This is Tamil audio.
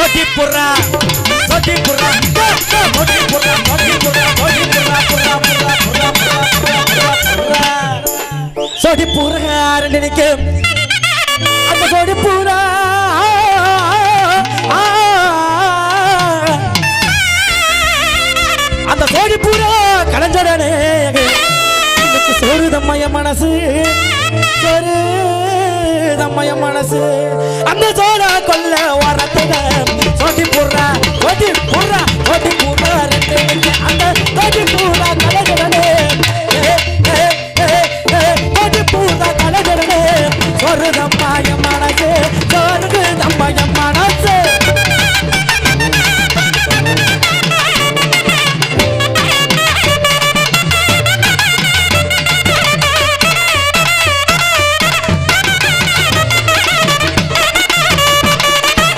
சொட்டி புறா சொட்டி புறா சொட்டி புறா சொட்டி புறா சொட்டி புறா புறா புறா புறா புறா. புறா புறா சொட்டி புறா ரெண்டு நிக்கும் அந்த சொடி புறா அந்த சோடி பூரா கலைஞ்சடனே சோறு தம்மைய மனசு சோறு தம்மைய மனசு. அந்த சோழ கொல்ல வர